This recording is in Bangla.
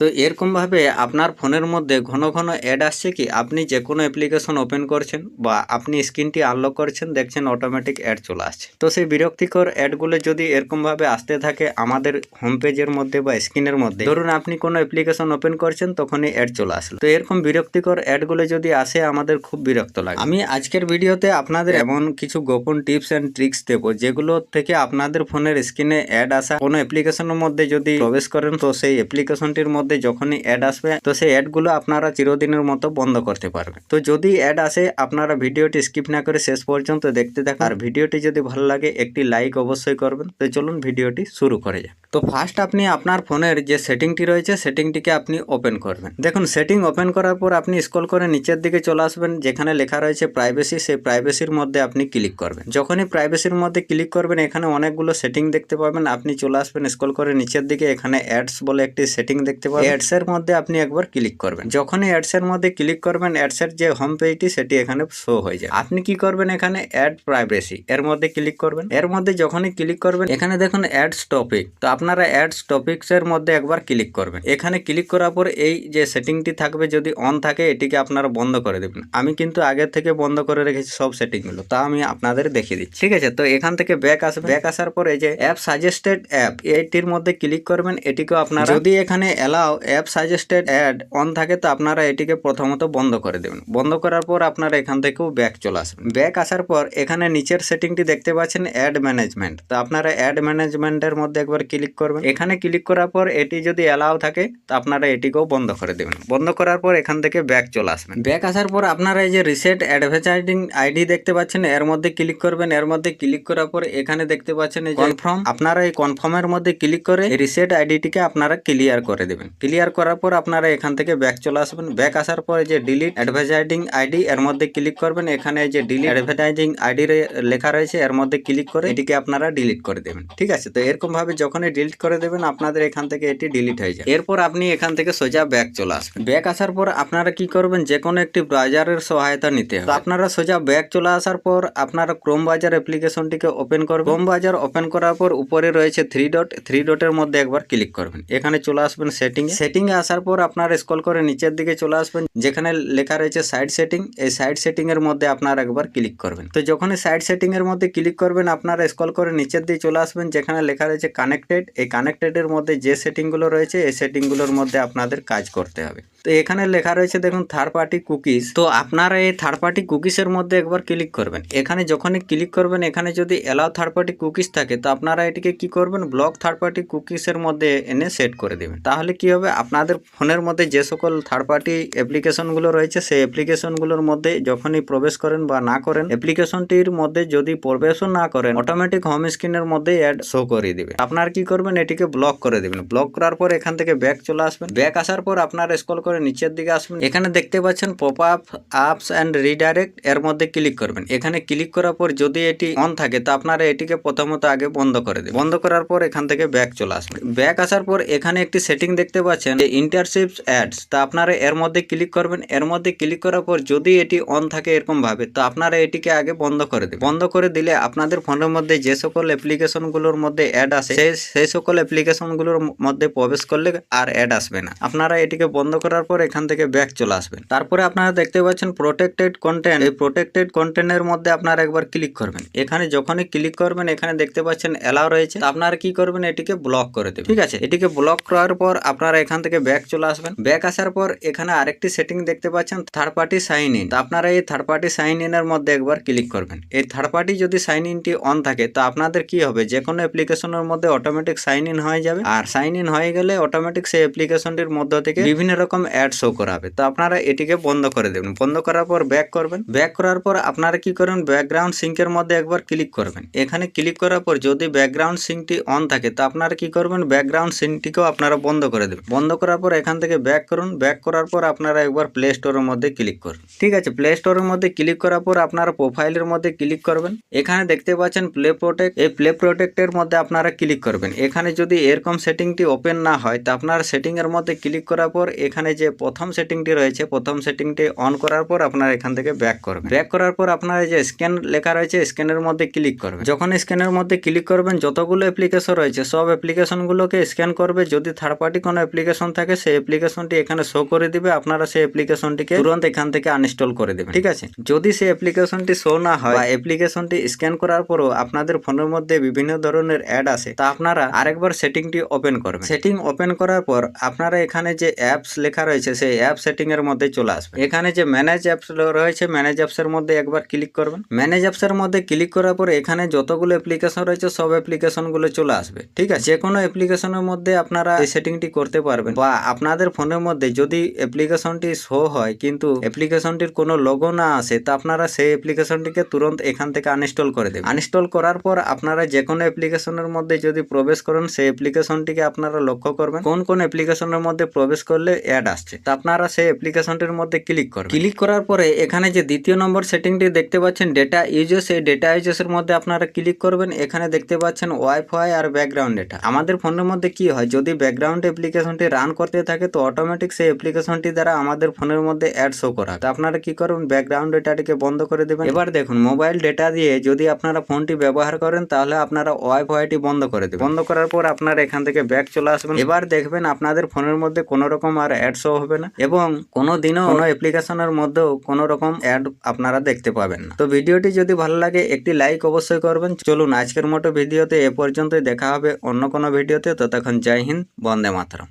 তো এরকমভাবে আপনার ফোনের মধ্যে ঘন ঘন অ্যাড আসছে কি? আপনি যে কোনো অ্যাপ্লিকেশন ওপেন করছেন বা আপনি স্ক্রিনটি আনলক করছেন, দেখছেন অটোমেটিক অ্যাড চলে আসছে। তো সেই বিরক্তিকর অ্যাডগুলো যদি এরকমভাবে আসতে থাকে আমাদের হোম পেজের মধ্যে বা স্ক্রিনের মধ্যে, ধরুন আপনি কোনো অ্যাপ্লিকেশন ওপেন করছেন, তখনই অ্যাড চলে আসলো। তো এরকম বিরক্তিকর অ্যাডগুলো যদি আসে, আমাদের খুব বিরক্ত লাগে। আমি আজকের ভিডিওতে আপনাদের এমন কিছু গোপন টিপস অ্যান্ড ট্রিক্স দেবো, যেগুলো থেকে আপনাদের ফোনের স্ক্রিনে অ্যাড আসা, কোনো অ্যাপ্লিকেশনের মধ্যে যদি প্রবেশ করেন, তো সেই অ্যাপ্লিকেশনটির মধ্যে যখনই অ্যাড আসবে, তো সেই অ্যাডগুলো আপনারা চিরদিনের মতো বন্ধ করতে পারবেন। তো যদি অ্যাড আসে, আপনারা ভিডিওটি স্কিপ না করে শেষ পর্যন্ত দেখতে থাকুন। আর ভিডিওটি যদি ভালো লাগে, একটি লাইক অবশ্যই করবেন। তো চলুন ভিডিওটি শুরু করে যাক। তো ফার্স্ট আপনি আপনার ফোনের যে সেটিংটি রয়েছে, সেটিংটিকে আপনি ওপেন করবেন। দেখুন সেটিং ওপেন করার পর আপনি স্ক্রল করে নিচের দিকে চলে আসবেন, যেখানে লেখা রয়েছে প্রাইভেসি সেই প্রাইভেসির মধ্যে আপনি ক্লিক করবেন। যখনই প্রাইভেসির মধ্যে ক্লিক করবেন, এখানে অনেকগুলো সেটিং দেখতে পাবেন। আপনি চলে আসবেন স্ক্রল করে নিচের দিকে, এখানে অ্যাডস বলে একটি সেটিং দেখতে পাবেন। অ্যাডস এর মধ্যে আপনি একবার ক্লিক করবেন। যখনই অ্যাডস এর মধ্যে ক্লিক করবেন অ্যাডস এর যে হোম পেজটি সেটি এখানে শো হয়ে যায় আপনি কি করবেন এখানে? অ্যাড প্রাইভেসি এর মধ্যে ক্লিক করবেন। এর মধ্যে যখনই ক্লিক করবেন, এখানে দেখুন অ্যাডস টপিক তো আপনারা অ্যাডস টপিকস এর মধ্যে একবার ক্লিক করবেন। এখানে ক্লিক করার পর এই যে সেটিংটি থাকবে, যদি অন থাকে, এটিকে আপনারা বন্ধ করে দেবেন। আমি কিন্তু আগে থেকে বন্ধ করে রেখেছি সব সেটিংগুলো তা আমি আপনাদের দেখিয়ে দিচ্ছি। ঠিক আছে? তো এখান থেকে ব্যাক আসবে। ব্যাক আসার পর যে অ্যাপ সাজেস্টেড অ্যাপ এইটির মধ্যে ক্লিক করবেন। এটিকেও আপনারা যদি এখানে allow app suggested add on থাকে, তো আপনারা এটিকে প্রথমত বন্ধ করে দেবেন। বন্ধ করার পর আপনারা এখান থেকেও ব্যাক চলে আসবেন। ব্যাক আসার পর এখানে নিচের সেটিংটি দেখতে পাচ্ছেন অ্যাড ম্যানেজমেন্ট তো আপনারা অ্যাড ম্যানেজমেন্টের মধ্যে একবার ক্লিক করবেন। এখানে ক্লিক করার পর এটি যদি অ্যালাও থাকে তো আপনারা এটিকেও বন্ধ করে দেবেন। বন্ধ করার পর এখান থেকে ব্যাক চলে আসবেন। ব্যাক আসার পর আপনারা এই যে রিসেট অ্যাডভার্টাইজিং আইডি দেখতে পাচ্ছেন এর মধ্যে ক্লিক করবেন। এর মধ্যে ক্লিক করার পর এখানে দেখতে পাচ্ছেন এই কনফার্ম আপনারা এই কনফার্মের মধ্যে ক্লিক করে রিসেট আইডিটিকে আপনারা ক্লিয়ার করে দেবেন। ক্লিয়ার করার পর আপনারা এখান থেকে ব্যাক চলে আসবেন। ব্যাক আসার পর যে ডিলিট অ্যাডভার্টাইজিং আইডি এর মধ্যে ক্লিক করবেন। এখানে এই যে ডিলিট অ্যাডভার্টাইজিং আইডি লেখা রয়েছে এর মধ্যে ক্লিক করে এটিকে আপনারা ডিলিট করে দেবেন। ঠিক আছে? তো এরকম ভাবে যখনই ডিলিট করে দেবেন, আপনাদের এখান থেকে এটি ডিলিট হয়ে যায়। এরপর আপনি এখান থেকে সোজা ব্যাক চলে আসবেন। ব্যাক আসার পর আপনারা কি করবেন? যে কোনো একটি ব্রাউজারের সহায়তা নিতে হবে। আপনারা সোজা ব্যাক চলে আসার পর আপনারা ক্রোম বাজার অ্যাপ্লিকেশনটিকে ওপেন করবেন। ক্রোম বাজার ওপেন করার পর উপরে রয়েছে থ্রি ডট থ্রি ডটের মধ্যে একবার ক্লিক করবেন। এখানে চলে আসবেন সেটিং সেটিং এ আসার পর আপনারা স্ক্রল করে নিচের দিকে চলে আসবেন, যেখানে লেখা রয়েছে সাইড সেটিং এই সাইড সেটিং এর মধ্যে আপনারা একবার ক্লিক করবেন। তো যখনই সাইড সেটিং এর মধ্যে ক্লিক করবেন, আপনারা স্ক্রল করে নিচের দিকে চলে আসবেন, যেখানে লেখা রয়েছে কানেক্টেড এই কানেক্টেডের মধ্যে যে সেটিংগুলো রয়েছে, এই সেটিংগুলোর মধ্যে আপনাদের কাজ করতে হবে। তো এখানে লেখা রয়েছে দেখুন থার্ড পার্টি কুকিজ তো আপনারা এই থার্ড পার্টি কুকিজের মধ্যে একবার ক্লিক করবেন। এখানে যখনই ক্লিক করবেন, এখানে যদি এলাও থার্ড পার্টি কুকিজ থাকে, তো আপনারা এটিকে কি করবেন? ব্লক থার্ড পার্টি কুকিজের মধ্যে এনে সেট করে দেবেন। তাহলে কি হবে? আপনাদের ফোনের মধ্যে যে সকল থার্ড পার্টি অ্যাপ্লিকেশনগুলো রয়েছে, সেই অ্যাপ্লিকেশনগুলোর মধ্যে যখনই প্রবেশ করেন বা না করেন অ্যাপ্লিকেশনটির মধ্যে যদি প্রবেশও না করেন অটোমেটিক হোম স্ক্রিনের মধ্যে অ্যাড শো করে দেবে। আপনার কি করবেন, এটিকে ব্লক করে দেবেন। ব্লক করার পর এখান থেকে ব্যাক চলে আসবেন। ব্যাক আসার পর আপনারা স্কল করে নিচের দিকে আসবেন। এখানে দেখতে পাচ্ছেন pop up ups and redirect এর মধ্যে ক্লিক করবেন। এখানে ক্লিক করার পর যদি এটি অন থাকে, তো আপনারা এটিকে প্রথমত আগে বন্ধ করে দেবেন। বন্ধ করার পর এখান থেকে ব্যাক চলে আসবেন। ব্যাক আসার পর এখানে একটি সেটিং দেখতে পাচ্ছেন, যে ইন্টারশিপস অ্যাডস তা আপনারা এর মধ্যে ক্লিক করবেন। এর মধ্যে ক্লিক করার পর যদি এটি অন থাকে এরকম ভাবে তো আপনারা এটিকে আগে বন্ধ করে দেবেন। বন্ধ করে দিলে আপনাদের ফোনের মধ্যে যে সকল অ্যাপ্লিকেশনগুলোর মধ্যে অ্যাড সেই সেই সকল অ্যাপ্লিকেশনগুলোর মধ্যে প্রবেশ করলে আর অ্যাড আসবে না। আপনারা এটিকে বন্ধ করার পর এখান থেকে ব্যাক চলে আসবেন। তারপরে আপনারা দেখতে পাচ্ছেন প্রোটেক্টেড কন্টেন্ট এই প্রোটেক্টেড কন্টেন্টের মধ্যে আপনারা একবার ক্লিক করবেন। এখানে যখনই ক্লিক করবেন, এখানে দেখতে পাচ্ছেন অ্যালাউ রয়েছে। আপনারা কি করবেন? এটিকে ব্লক করে দেবেন। ঠিক আছে? এটিকে ব্লক করার পর আপনারা এখান থেকে ব্যাক চলে আসবেন। ব্যাক আসার পর এখানে আরেকটি সেটিং দেখতে পাচ্ছেন থার্ড পার্টি সাইন ইন আপনারা এই থার্ড পার্টি সাইন ইন এর মধ্যে একবার ক্লিক করবেন। এই থার্ড পার্টি যদি সাইন ইনটি অন থাকে, তো আপনাদের কি হবে? যে কোনো অ্যাপ্লিকেশনের মধ্যে অটোমেটিক সাইন ইন হয়ে যাবে। আর সাইন ইন হয়ে গেলে অটোমেটিক সেই অ্যাপ্লিকেশনটির মধ্য থেকে বিভিন্ন রকম অ্যাড শো করাবে। তো আপনারা এটিকে বন্ধ করে দেবেন। বন্ধ করার পর ব্যাক করবেন। ব্যাক করার পর আপনারা কি করবেন ব্যাকগ্রাউন্ড সিঙ্কের মধ্যে একবার ক্লিক করবেন। এখানে ক্লিক করার পর যদি ব্যাকগ্রাউন্ড সিঙ্কটি অন থাকে, তো আপনারা কি করবেন? ব্যাকগ্রাউন্ড সিঙ্কটিকেও আপনারা বন্ধ করে দেবেন। বন্ধ করার পর এখান থেকে ব্যাক করুন। ব্যাক করার পর আপনারা একবার প্লে স্টোরের মধ্যে ক্লিক করুন। ঠিক আছে? প্লে স্টোরের মধ্যে ক্লিক করার পর আপনারা প্রোফাইলের মধ্যে ক্লিক করবেন। এখানে দেখতে পাচ্ছেন প্লে প্রোটেক্ট এই প্লে প্রোটেক্টের মধ্যে আপনারা ক্লিক করবেন। এখানে যদি এরকম সেটিংটি ওপেন না হয়, তো আপনার সেটিংয়ের মধ্যে ক্লিক করার পর এখানে যে প্রথম সেটিংটি রয়েছে, প্রথম সেটিংটি অন করার পর আপনারা এখান থেকে ব্যাক করবেন। ব্যাক করার পর আপনারা যে স্ক্যান লেখা রয়েছে, স্ক্যানের মধ্যে ক্লিক করবেন। যখন স্ক্যানের মধ্যে ক্লিক করবেন, যতগুলো অ্যাপ্লিকেশন রয়েছে, সব অ্যাপ্লিকেশনগুলোকে স্ক্যান করবে। যদি থার্ড পার্টি কোনো অ্যাপ্লিকেশন থাকে, সেই অ্যাপ্লিকেশনটি এখানে শো করে দিবে, আপনারা সেই অ্যাপ্লিকেশনটিকে তুরন্ত এখান থেকে আনইনস্টল করে দেবেন। ঠিক আছে? যদি সেই অ্যাপ্লিকেশনটি শো না হয় বা অ্যাপ্লিকেশনটি স্ক্যান করার পরও আপনাদের ফোনের মধ্যে বিভিন্ন ধরনের অ্যাড আসে, তা আপনারা আরেকবার সেটিংটি ওপেন করবেন। সেটিং ওপেন করার পর আপনারা এখানে যে অ্যাপস লেখা রয়েছে সেই অ্যাপ সেটিং এর মধ্যে চলে আসবে এখানে যে ম্যানেজ অ্যাপস রয়েছে ম্যানেজ অ্যাপস এর মধ্যে একবার ক্লিক করবেন। ম্যানেজ অ্যাপস এর মধ্যে ক্লিক করার পর এখানে যতগুলো অ্যাপ্লিকেশন রয়েছে সব অ্যাপ্লিকেশনগুলো চলে আসবে। ঠিক আছে? যে কোনো অ্যাপ্লিকেশনের মধ্যে আপনারা এই সেটিংটি করতে পারবেন। বা আপনাদের ফোনের মধ্যে যদি অ্যাপ্লিকেশনটি শো হয় কিন্তু অ্যাপ্লিকেশনটির কোনো লোগো না আসে তা আপনারা সেই অ্যাপ্লিকেশনটিকে তুরন্ত এখান থেকে আনইনস্টল করে দেবেন। আনইনস্টল করার পর আপনারা যে কোনো অ্যাপ্লিকেশনের মধ্যে যদি প্রবেশ করেন, সেই অ্যাপ্লিকেশনটিকে আপনারা লক্ষ্য করবেন। কোন কোন অ্যাপ্লিকেশনের মধ্যে প্রবেশ করলে অ্যাড আসছে। তা আপনারা সেই অ্যাপ্লিকেশনটির মধ্যে ক্লিক করবেন। ক্লিক করার পরে এখানে যে দ্বিতীয় নম্বর সেটিংটি দেখতে পাচ্ছেন ডেটা ইউজেস এই ডেটা ইউজেসের মধ্যে আপনারা ক্লিক করবেন। এখানে দেখতে পাচ্ছেন ওয়াইফাই আর ব্যাকগ্রাউন্ড ডেটা আমাদের ফোনের মধ্যে কি হয়, যদি ব্যাকগ্রাউন্ড অ্যাপ্লিকেশনটি রান করতে থাকে, তো অটোমেটিক সেই অ্যাপ্লিকেশনটি দ্বারা আমাদের ফোনের মধ্যে অ্যাড শো করা তো আপনারা কি করবেন ব্যাকগ্রাউন্ড ডেটাটিকে বন্ধ করে দেবেন। এবার দেখুন মোবাইল ডেটা দিয়ে যদি আপনারা ফোনটি ব্যবহার করেন, তাহলে আপনারা ওয়াইফাইটি বন্ধ করে দেবেন। বন্ধ করার পর আপনার এখান থেকে ব্যাক চলে আসবেন। এবার দেখবেন আপনাদের ফোনের মধ্যে কোনো রকম আর অ্যাড শো হবে না এবং কোনো দিনও কোনো অ্যাপ্লিকেশনের মধ্যেও কোনো রকম অ্যাড আপনারা দেখতে পাবেন না। তো ভিডিওটি যদি ভালো লাগে, একটি লাইক অবশ্যই করবেন। চলুন আজকের মতো ভিডিওতে এ পর্যন্তই দেখা হবে অন্য কোনো ভিডিওতে। ততক্ষণ জয় হিন্দ, বন্দে মাতরম।